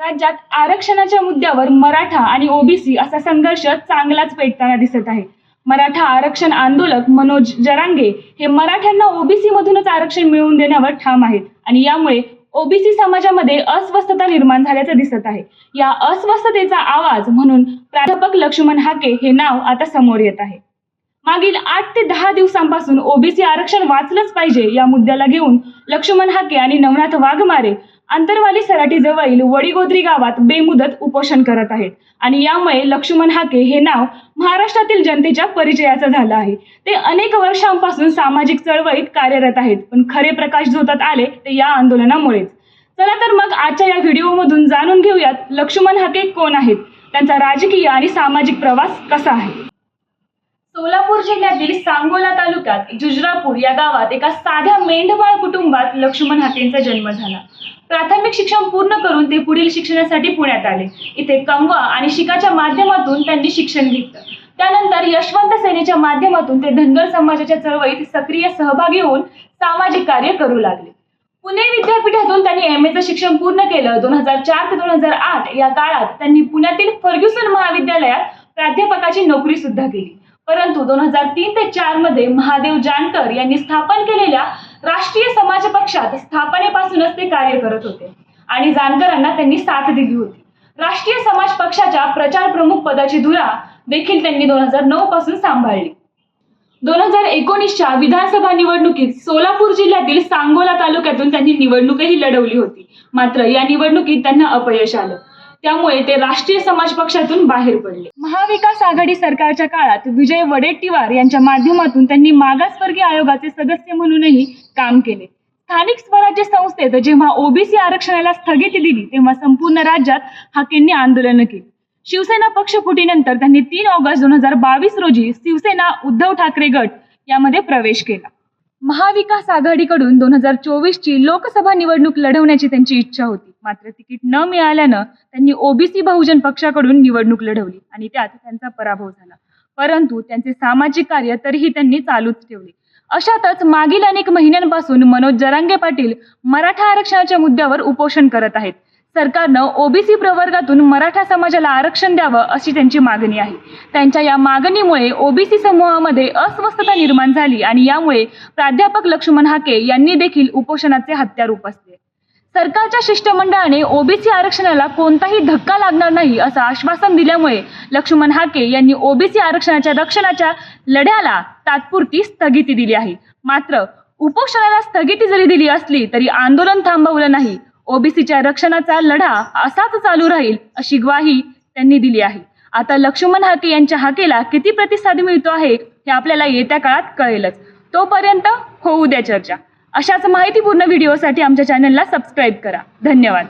राज्यात आरक्षणाच्या मुद्द्यावर मराठा आणि ओबीसी असा संघर्ष चांगलाच पेटताना दिसत आहे. मराठा आरक्षण आंदोलक मनोज जरांगे हे मराठ्यांना ओबीसी मधूनच आरक्षण मिळवून देण्यावर ठाम आहेत आणि यामुळे ओबीसी समाजामध्ये अस्वस्थता निर्माण झाल्याचं दिसत आहे. या अस्वस्थतेचा आवाज म्हणून प्राध्यापक लक्ष्मण हाके हे नाव आता समोर येत आहे. मागील आठ ते दहा दिवसांपासून ओबीसी आरक्षण वाचलंच पाहिजे या मुद्द्याला घेऊन लक्ष्मण हाके आणि नवनाथ वाघमारे आंतरवाली सराटीजवळील वडीगोद्री गावात बेमुदत उपोषण करत आहेत. आणि यामुळे लक्ष्मण हाके हे नाव महाराष्ट्रातील जनतेच्या परिचयाचं झालं आहे. ते अनेक वर्षांपासून सामाजिक चळवळीत कार्यरत आहेत. पण खरे प्रकाश झोतात आले ते या आंदोलनामुळेच. चला तर मग आजच्या या व्हिडिओमधून जाणून घेऊयात लक्ष्मण हाके कोण आहेत? त्यांचा राजकीय आणि सामाजिक प्रवास कसा आहे? सोलापूर जिल्ह्यातील सांगोला तालुक्यात जुजरापूर या गावात एका साध्या मेंढपाळ कुटुंबात लक्ष्मण हातेंचा जन्म झाला. प्राथमिक शिक्षण पूर्ण करून ते पुढील शिक्षणासाठी पुण्यात आले. इथे कमवा आणि शिकाच्या माध्यमातून त्यांनी शिक्षण घेतलं. त्यानंतर यशवंत सेनेच्या माध्यमातून ते धनगर समाजाच्या चळवळीत सक्रिय सहभागी होऊन सामाजिक कार्य करू लागले. पुणे विद्यापीठातून त्यांनी एम एचं शिक्षण पूर्ण केलं. दोन हजार चार ते दोन हजार आठ या काळात त्यांनी पुण्यातील फर्ग्युसन महाविद्यालयात प्राध्यापकाची नोकरी सुद्धा केली. परंतु दोन हजार तीन ते चारमध्ये महादेव जानकर यांनी स्थापन केलेल्या राष्ट्रीय समाज पक्षात स्थापनेपासूनच ते कार्य करत होते. आणि जानकरांना त्यांनी साथ दिली होती. राष्ट्रीय समाज पक्षाच्या प्रचार प्रमुख पदाची धुरा देखील त्यांनी दोन हजार नऊ पासून सांभाळली. दोन हजार एकोणीसच्या विधानसभा निवडणुकीत सोलापूर जिल्ह्यातील सांगोला तालुक्यातून त्यांनी निवडणूकही लढवली होती. मात्र या निवडणुकीत त्यांना अपयश आलं. त्यामुळे ते राष्ट्रीय समाज पक्षातून बाहेर पडले. महाविकास आघाडी सरकारच्या काळात विजय वडेट्टीवार यांच्या माध्यमातून त्यांनी मागासवर्गीय आयोगाचे सदस्य म्हणूनही काम केले. स्थानिक स्वराज्य संस्थेत जेव्हा ओबीसी आरक्षणाला स्थगिती दिली तेव्हा संपूर्ण राज्यात हाकेंनी आंदोलनं केली. शिवसेना पक्षफुटीनंतर त्यांनी तीन ऑगस्ट दोन हजार बावीस रोजी शिवसेना उद्धव ठाकरे गट यामध्ये प्रवेश केला. महाविकास आघाडीकडून दोन हजार चोवीसची लोकसभा निवडणूक लढवण्याची त्यांची इच्छा होती. मात्र तिकीट न मिळाल्यानं त्यांनी ओबीसी बहुजन पक्षाकडून निवडणूक लढवली आणि त्यात त्यांचा पराभव झाला. परंतु त्यांचे सामाजिक कार्य तरीही त्यांनी चालूच ठेवले. अशातच मागील अनेक महिन्यांपासून मनोज जरांगे पाटील मराठा आरक्षणाच्या मुद्द्यावर उपोषण करत आहेत. सरकारनं ओबीसी प्रवर्गातून मराठा समाजाला आरक्षण द्यावं अशी त्यांची मागणी आहे. त्यांच्या या मागणीमुळे ओबीसी समूहामध्ये अस्वस्थता निर्माण झाली आणि यामुळे प्राध्यापक लक्ष्मण हाके यांनी देखील उपोषणाचे हत्यार उपसले सरकारच्या शिष्टमंडळाने ओबीसी आरक्षणाला कोणताही धक्का लागणार नाही असं आश्वासन दिल्यामुळे लक्ष्मण हाके यांनी ओबीसी आरक्षणाच्या रक्षणाच्या लढ्याला तात्पुरती स्थगिती दिली आहे. मात्र उपोषणाला स्थगिती जरी दिली असली तरी आंदोलन थांबवलं नाही. ओबीसीच्या रक्षणाचा लढा असाच चालू राहील अशी ग्वाही त्यांनी दिली आहे. आता लक्ष्मण हाके यांच्या हाकेला किती प्रतिसाद मिळतो आहे हे आपल्याला येत्या काळात कळेलच. तोपर्यंत होऊ द्या चर्चा. अशाच माहितीपूर्ण व्हिडिओसाठी आमच्या चॅनलला सबस्क्राईब करा. धन्यवाद.